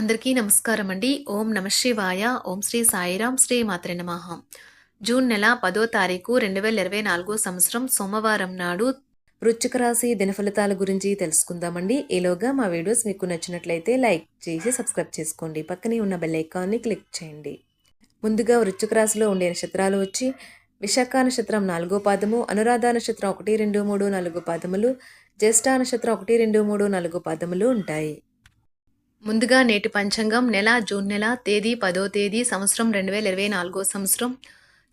అందరికీ నమస్కారం అండి. ఓం నమ శివాయ. ఓం శ్రీ సాయిరాం శ్రీ మాత్రే నమః. జూన్ నెల పదో తారీఖు రెండు వేల ఇరవై నాలుగో సంవత్సరం సోమవారం నాడు వృచ్చిక రాశి దినఫలితాల గురించి తెలుసుకుందామండి. ఈలోగా మా వీడియోస్ మీకు నచ్చినట్లయితే లైక్ చేసి సబ్స్క్రైబ్ చేసుకోండి. పక్కనే ఉన్న బెల్ ఐకాన్ని క్లిక్ చేయండి. ముందుగా వృచ్చిక రాశిలో ఉండే నక్షత్రాలు వచ్చి విశాఖ నక్షత్రం నాలుగో పాదము అనురాధ నక్షత్రం ఒకటి రెండు మూడు నాలుగు పాదములు జ్యేష్ఠ నక్షత్రం ఒకటి రెండు మూడు నాలుగు పాదములు ఉంటాయి. ముందుగా నేటి పంచాంగం నెల జూన్ నెల తేదీ పదో తేదీ సంవత్సరం రెండు వేల ఇరవై నాలుగో సంవత్సరం.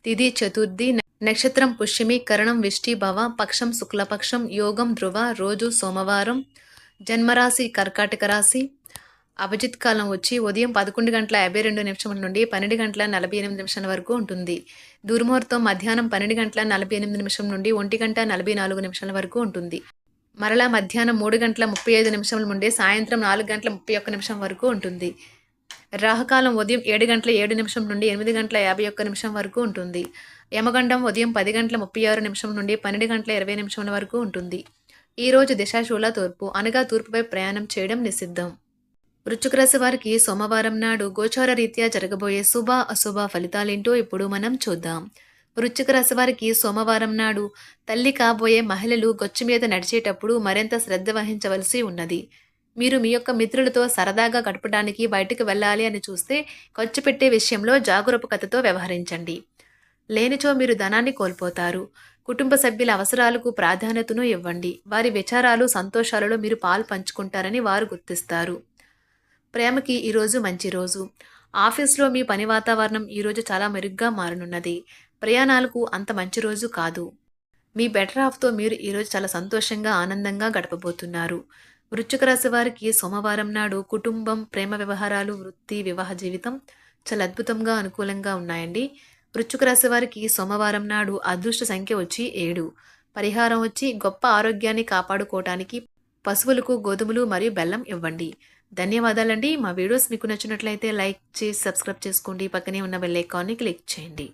తిథి చతుర్థి నక్షత్రం పుష్యమి కరణం విష్టి భవ పక్షం శుక్లపక్షం యోగం ధ్రువ రోజు సోమవారం. జన్మరాశి కర్కాటక రాశి. అభిజిత్ కాలం వచ్చి ఉదయం పదకొండు గంటల యాభై రెండు నిమిషముల నుండి పన్నెండు గంటల నలభై ఎనిమిది నిమిషాల వరకు ఉంటుంది. దుర్ముహూర్తం మధ్యాహ్నం పన్నెండు గంటల నలభై ఎనిమిది నిమిషం నుండి ఒంటి గంట నలభై నాలుగు నిమిషాల వరకు ఉంటుంది. మరలా మధ్యాహ్నం మూడు గంటల ముప్పై ఐదు నిమిషముల నుండి సాయంత్రం నాలుగు గంటల ముప్పై ఒక్క నిమిషం వరకు ఉంటుంది. రాహకాలం ఉదయం ఏడు గంటల ఏడు నిమిషం నుండి ఎనిమిది గంటల యాభై ఒక్క నిమిషం వరకు ఉంటుంది. యమగండం ఉదయం పది గంటల ముప్పై ఆరు నిమిషం నుండి పన్నెండు గంటల ఇరవై నిమిషముల వరకు ఉంటుంది. ఈ రోజు దిశాశూల తూర్పు అనగా తూర్పుపై ప్రయాణం చేయడం నిషిద్ధం. వృశ్చిక రాశి వారికి సోమవారం నాడు గోచార రీత్యా జరగబోయే శుభ అశుభ ఫలితాలేంటో ఇప్పుడు మనం చూద్దాం. వృచ్చిక రాశి వారికి సోమవారం నాడు తల్లి కాబోయే మహిళలు గొచ్చు మీద నడిచేటప్పుడు మరింత శ్రద్ధ వహించవలసి ఉన్నది. మీరు మీ యొక్క మిత్రులతో సరదాగా గడపడానికి బయటకు వెళ్ళాలి అని చూస్తే ఖర్చు పెట్టే విషయంలో జాగరూకతతో వ్యవహరించండి. లేనిచో మీరు ధనాన్ని కోల్పోతారు. కుటుంబ సభ్యుల అవసరాలకు ప్రాధాన్యతను ఇవ్వండి. వారి విచారాలు సంతోషాలలో మీరు పాలు పంచుకుంటారని వారు గుర్తిస్తారు. ప్రేమకి ఈరోజు మంచి రోజు. ఆఫీస్లో మీ పని వాతావరణం ఈరోజు చాలా మెరుగ్గా మారనున్నది. ప్రయాణాలకు అంత మంచి రోజు కాదు. మీ బెటర్ ఆఫ్తో మీరు ఈరోజు చాలా సంతోషంగా ఆనందంగా గడపబోతున్నారు. వృశ్చిక రాశి వారికి సోమవారం నాడు కుటుంబం ప్రేమ వ్యవహారాలు వృత్తి వివాహ జీవితం చాలా అద్భుతంగా అనుకూలంగా ఉన్నాయండి. వృశ్చిక రాశి వారికి సోమవారం నాడు అదృష్ట సంఖ్య వచ్చి ఏడు. పరిహారం వచ్చి గొప్ప ఆరోగ్యాన్ని కాపాడుకోవటానికి పశువులకు గోధుమలు మరియు బెల్లం ఇవ్వండి. ధన్యవాదాలండి. మా వీడియోస్ మీకు నచ్చినట్లయితే లైక్ చేసి సబ్స్క్రైబ్ చేసుకోండి. పక్కనే ఉన్న బెల్ ఐకాన్ని క్లిక్ చేయండి.